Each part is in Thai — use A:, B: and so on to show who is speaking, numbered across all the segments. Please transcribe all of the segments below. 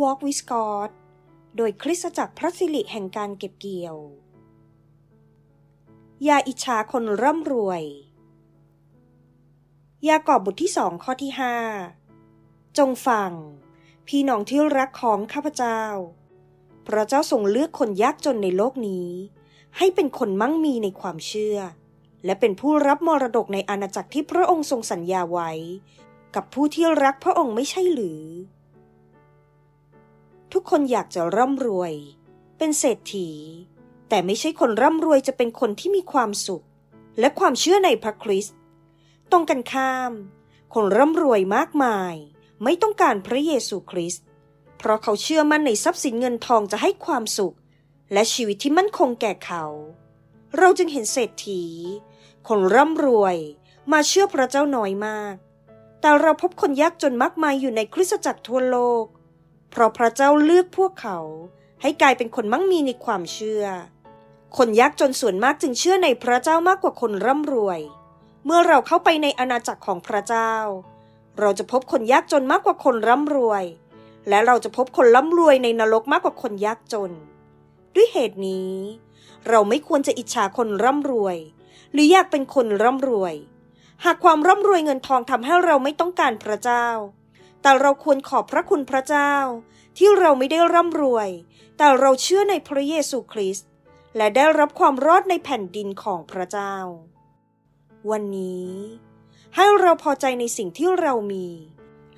A: Walk with God โดยคริสตจักรพระสิริแห่งการเก็บเกี่ยว อย่าอิจฉาคนร่ำรวย ยากอบบทที่สองข้อที่ห้าจงฟัง พี่น้องที่รักของข้าพเจ้า พระเจ้าทรงเลือกคนยากจนในโลกนี้ ให้เป็นคนมั่งมีในความเชื่อ และเป็นผู้รับมรดกในอาณาจักรที่พระองค์ทรงสัญญาไว้ กับผู้ที่รักพระองค์ไม่ใช่หรือ ทุกคนอยากจะร่ำรวย เป็นเศรษฐี แต่ไม่ใช่คนร่ำรวยจะเป็นคนที่มีความสุข และความเชื่อในพระคริสต์ตรงกันข้าม คนร่ำรวยมากมาย ไม่ต้องการพระเยซูคริสต์เพราะเขาเชื่อมั่นในทรัพย์สินเงินทองจะให้ความสุข และชีวิตที่มั่นคงแก่เขา เราจึงเห็นเศรษฐี คนร่ำรวยมาเชื่อพระเจ้าน้อยมาก แต่เราพบคนยากจนมากมายอยู่ในคริสตจักรทั่วโลก เพราะพระเจ้าเลือกพวกเขา ให้กลายเป็นคนมั่งมีในความเชื่อ คนยากจนส่วนมากจึงเชื่อในพระเจ้ามากกว่าคนร่ำรวย เมื่อเราเข้าไปในอาณาจักรของพระเจ้า เราจะพบคนยากจนมากกว่าคนร่ำรวย และเราจะพบคนร่ำรวยในนรกมากกว่าคนยากจน ด้วยเหตุนี้ เราไม่ควรจะอิจฉาคนร่ำรวย หรืออยากเป็นคนร่ำรวย หากความร่ำรวยเงินทองทำให้เราไม่ต้องการพระเจ้า แต่เราควรขอบพระคุณพระเจ้า ที่เราไม่ได้ร่ำรวย แต่เราเชื่อในพระเยซูคริสต์และได้รับความรอดในแผ่นดินของพระเจ้า วันนี้ ให้เราพอใจในสิ่งที่เรามี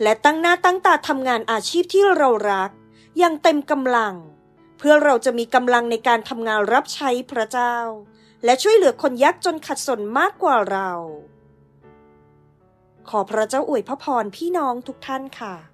A: และตั้งหน้าตั้งตาทำงานอาชีพที่เรารัก อย่างเต็มกำลัง เพื่อเราจะมีกำลังในการทำงานรับใช้พระเจ้า และช่วยเหลือคนยากจนขัดสนมากกว่าเรา ขอพระเจ้าอวยพระพรพี่น้องทุกท่านค่ะ